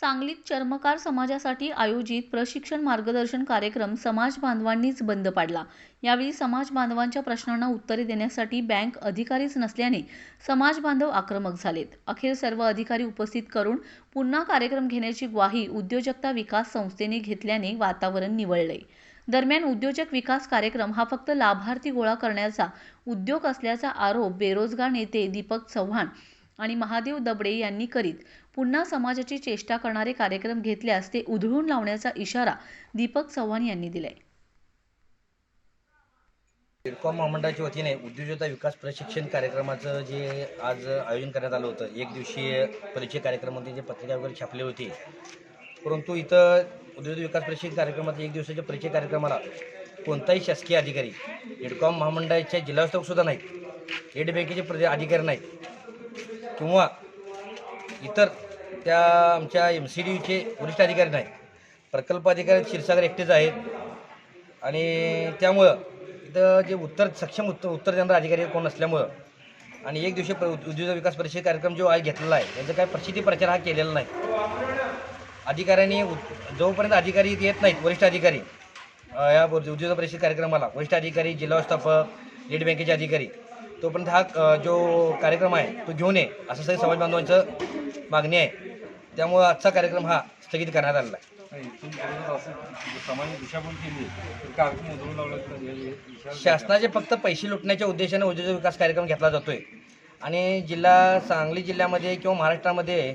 सांगलीत चर्मकार समाजासाठी आयोजित प्रशिक्षण मार्गदर्शन कार्यक्रम समाज बांधवांनीच बंद पाडला. यावेळी समाज बांधवांच्या प्रश्नांना उत्तरे देण्यासाठी बँक अधिकारीच नसल्याने समाज बांधव आक्रमक झालेत. अखेर सर्व अधिकारी उपस्थित करून पुन्हा कार्यक्रम घेण्याची ग्वाही उद्योजकता विकास संस्थेने घेतल्याने वातावरण निवळले. दरम्यान उद्योजक विकास कार्यक्रम हा फक्त लाभार्थी गोळा करण्याचा उद्योग असल्याचा आरोप बेरोजगार नेते दीपक चव्हाण आणि महादेव दबडे यांनी करीत. पुन्हा समाजाची चेष्टा करणारे कार्यक्रम घेतल्यास ते उधळून लावण्याचा इशारा दीपक चव्हाण यांनी दिलाय. सिडकॉम महामंडळाच्या वतीने उद्योजकता विकास प्रशिक्षण कार्यक्रमाचं जे आज आयोजन करण्यात आलं होतं एक दिवसीय परिचय कार्यक्रमामध्ये जे पत्रिका वगैरे छापले होते. परंतु इथं उद्योजक विकास प्रशिक्षण कार्यक्रमात एक दिवसाच्या परिचय कार्यक्रमाला कोणताही शासकीय अधिकारी सिडकॉम महामंडळाच्या जिल्हास्तक सुद्धा नाहीत स्टेट बँकेचे अधिकारी नाहीत किंवा इतर त्या आमच्या एम सी डी यूचे वरिष्ठ अधिकारी नाही प्रकल्प अधिकारी क्षीरसागर एकटेच आहेत. आणि त्यामुळं इथं जे उत्तर सक्षम उत्तर उत्तर देणारा अधिकारी कोण नसल्यामुळं आणि एक दिवशी प्र उद्योग विकास परिषद कार्यक्रम जो आज घेतलेला आहे त्याचा काय प्रसिद्धी प्रचार हा केलेला नाही. अधिकाऱ्यांनी जोपर्यंत अधिकारी येत नाहीत वरिष्ठ अधिकारी या उद्योग परिषद कार्यक्रमाला वरिष्ठ अधिकारी जिल्हा व्यवस्थापक नेट बँकेचे अधिकारी तोपर्यंत हा जो कार्यक्रम आहे तो घेऊन ये असं सगळे समाज बांधवांचं मागणी आहे. त्यामुळं आजचा कार्यक्रम हा स्थगित करण्यात आलेला आहे. विचार- शासनाचे फक्त पैसे लुटण्याच्या उद्देशाने उद्योजक विकास कार्यक्रम घेतला जातोय. आणि जिल्हा सांगली जिल्ह्यामध्ये किंवा महाराष्ट्रामध्ये